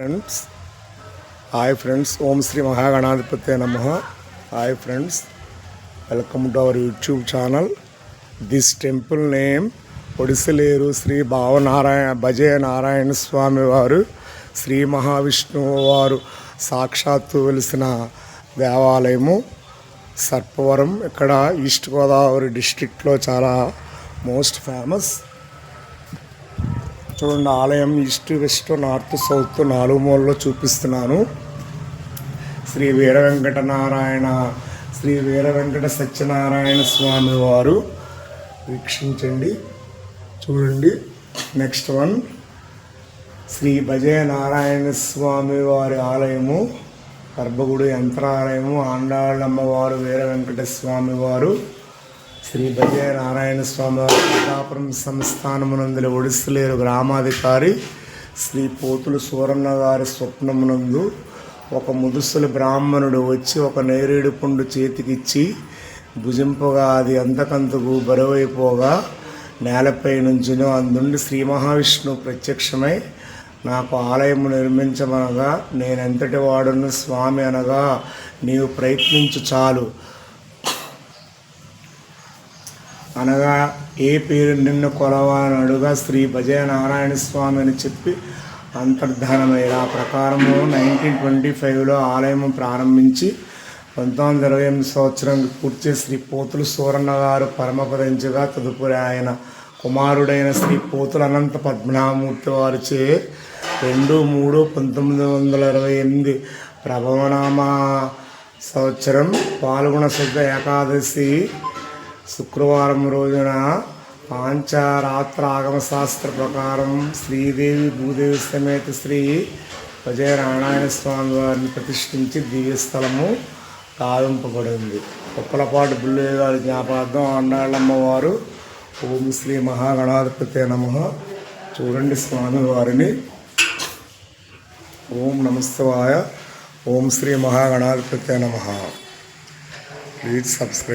Friends. Hi friends. Om Shri Mahaganadhipati నమ. Hi friends. Welcome to our YouTube channel. This temple name Odisaleru Shri Bhavanarayana భజయ Narayana Swamy వారు శ్రీ మహావిష్ణువు వారు సాక్షాత్తు వెలిసిన దేవాలయము. సర్పవరం ఇక్కడ ఈస్ట్ గోదావరి డిస్ట్రిక్ట్లో చాలా మోస్ట్ ఫేమస్. చూడండి ఆలయం ఈస్ట్ వెస్ట్ నార్త్ సౌత్ నాలుగు మూలలో చూపిస్తున్నాను. శ్రీ వీర వెంకట నారాయణ శ్రీ వీర వెంకట సత్యనారాయణ స్వామి వారు వీక్షించండి చూడండి. నెక్స్ట్ వన్ శ్రీ భజయ నారాయణ స్వామి వారి ఆలయము గర్భగుడి యంత్రాలయము ఆండాళ్ళమ్మవారు వీర వెంకట స్వామి వారు శ్రీ భజయ నారాయణ స్వామి వారి పిఠాపురం సంస్థానమునందుల ఒడిస్సలేరు గ్రామాధికారి శ్రీ పోతులు సూరన్న గారి స్వప్నమునందు ఒక ముదుసులు బ్రాహ్మణుడు వచ్చి ఒక నేరేడు పండు చేతికిచ్చి భుజింపగా అది అంతకంతకు బరువైపోగా నేలపై నుంచును. అందుండి శ్రీ మహావిష్ణువు ప్రత్యక్షమై నాకు ఆలయము నిర్మించమనగా నేనెంతటి వాడును స్వామి అనగా నీవు ప్రయత్నించు చాలు. అనగా ఏ పేరు నిన్ను కొలవాలని అడుగా శ్రీ భజయ నారాయణ స్వామి అని చెప్పి అంతర్ధానమైన ఆ ప్రకారము నైన్టీన్ ట్వంటీ ఫైవ్లో ఆలయం ప్రారంభించి పంతొమ్మిది వందల ఇరవై ఎనిమిది సంవత్సరం పూర్తి శ్రీ పోతులు సూరన్న గారు పరమపదించగా తదుపరి ఆయన కుమారుడైన శ్రీ పోతుల అనంత పద్మనామూర్తి వారిచే రెండు మూడు పంతొమ్మిది వందల ఇరవై ఎనిమిది ప్రభవనామ సంవత్సరం పాల్గొన శుద్ధ ఏకాదశి శుక్రవారం రోజున పాంచారాత్రాగమ శాస్త్ర ప్రకారం శ్రీదేవి భూదేవి సమేత శ్రీ విజయనారాయణ స్వామి వారిని ప్రతిష్ఠించి దివ్యస్థలము గావింపబడింది ఉప్పలపాటి బుల్లయ్య గారి జ్ఞాపార్థం ఆండాళ్ళమ్మ వారు ఓం శ్రీ మహాగణాధిపతి నమ. చూడండి స్వామి వారిని. ఓం నమస్తవాయ. ఓం శ్రీ మహాగణాధిపతి నమ. Please subscribe